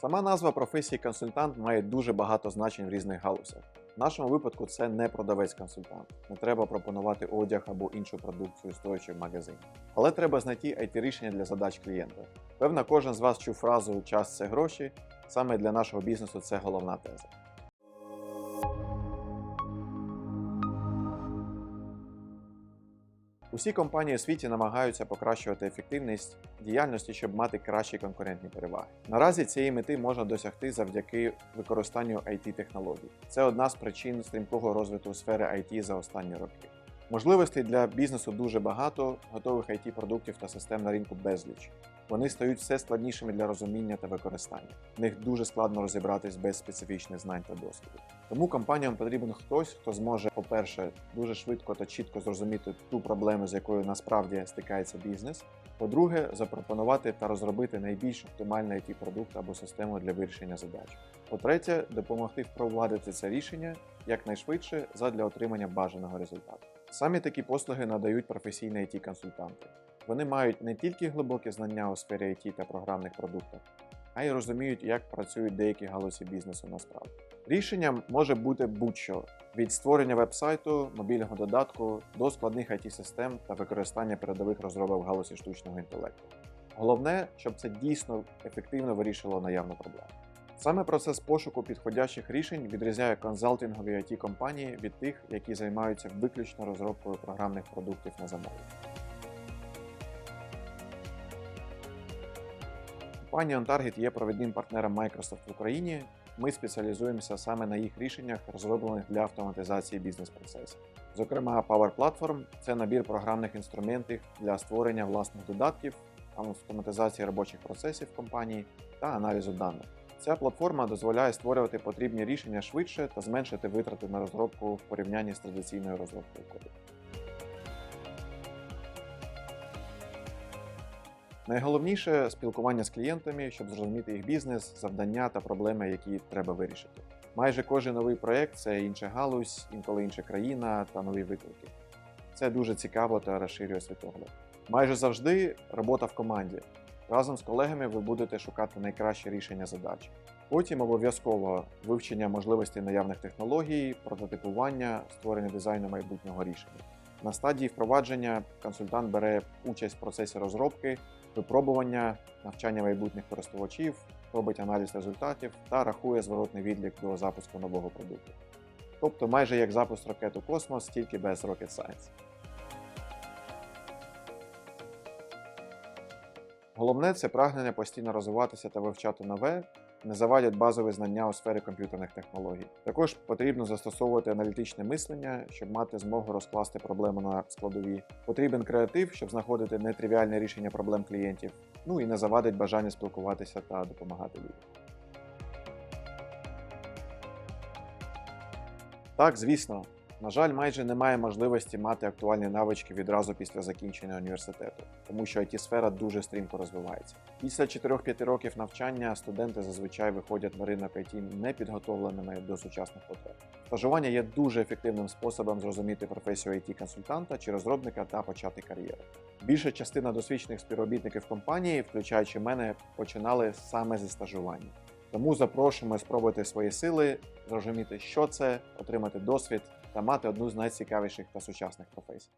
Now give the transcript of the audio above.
Сама назва професії консультант має дуже багато значень в різних галузях. В нашому випадку це не продавець-консультант. Не треба пропонувати одяг або іншу продукцію, стоячи в магазині. Але треба знайти it рішення для задач клієнта. Певно, кожен з вас чув фразу час це гроші. Саме для нашого бізнесу це головна теза. Усі компанії у світі намагаються покращувати ефективність діяльності, щоб мати кращі конкурентні переваги. Наразі цієї мети можна досягти завдяки використанню it технологій Це одна з причин стрімкого розвитку сфери IT за останні роки. Можливостей для бізнесу дуже багато, готових it продуктів та систем на ринку безліч. Вони стають все складнішими для розуміння та використання. В них дуже складно розібратись без специфічних знань та досвіду. Тому компаніям потрібен хтось, хто зможе, по-перше, дуже швидко та чітко зрозуміти ту проблему, з якою насправді стикається бізнес. По-друге, запропонувати та розробити найбільш оптимальний it продукт або систему для вирішення задач. По-третє, допомогти впровадити це рішення якнайшвидше задля отримання бажаного результату. Самі такі послуги надають професійні it консультанти Вони мають не тільки глибокі знання у сфері IT та програмних продуктах, а й розуміють, як працюють деякі галузі бізнесу насправді. Рішенням може бути будь-що від створення веб-сайту, мобільного додатку до складних it систем та використання передових розробок в галузі штучного інтелекту. Головне, щоб це дійсно ефективно вирішило наявну проблему. Саме процес пошуку підходящих рішень відрізняє консалтингові it компанії від тих, які займаються виключно розробкою програмних продуктів на замовлення. Компанія OnTarget є провідним партнером Microsoft в Україні. Ми спеціалізуємося саме на їх рішеннях, розроблених для автоматизації бізнес-процесів. Зокрема, Power Platform – це набір програмних інструментів для створення власних додатків, автоматизації робочих процесів компанії та аналізу даних. Ця платформа дозволяє створювати потрібні рішення швидше та зменшити витрати на розробку в порівнянні з традиційною розробкою коду. Найголовніше спілкування з клієнтами, щоб зрозуміти їх бізнес, завдання та проблеми, які треба вирішити. Майже кожен новий проєкт це інша галузь, інколи інша країна та нові виклики. Це дуже цікаво та розширює світогляд. Майже завжди робота в команді. Разом з колегами ви будете шукати найкращі рішення задач. Потім обов'язково вивчення можливостей наявних технологій, прототипування, створення дизайну майбутнього рішення. На стадії впровадження консультант бере участь в процесі розробки, випробування, навчання майбутніх користувачів, робить аналіз результатів та рахує зворотний відлік до запуску нового продукту. Тобто майже як запуск ракет у космос, тільки без Rocket Science. Головне це прагнення постійно розвиватися та вивчати нове, не завадять базові знання у сфері комп'ютерних технологій. Також потрібно застосовувати аналітичне мислення, щоб мати змогу розкласти проблему на складові. Потрібен креатив, щоб знаходити нетривіальне рішення проблем клієнтів. Ну і не завадить бажання спілкуватися та допомагати людям. Так, звісно, на жаль, майже немає можливості мати актуальні навички відразу після закінчення університету, тому що it сфера дуже стрімко розвивається. Після 4-5 років навчання студенти зазвичай виходять на ринок IT непідготовленими до сучасних потреб. Стажування є дуже ефективним способом зрозуміти професію it консультанта чи розробника та почати кар'єру. Більша частина досвідчених співробітників компанії, включаючи мене, починали саме зі стажування. Тому запрошуємо спробувати свої сили, зрозуміти, що це, отримати досвід та мати одну з найцікавіших та сучасних професій.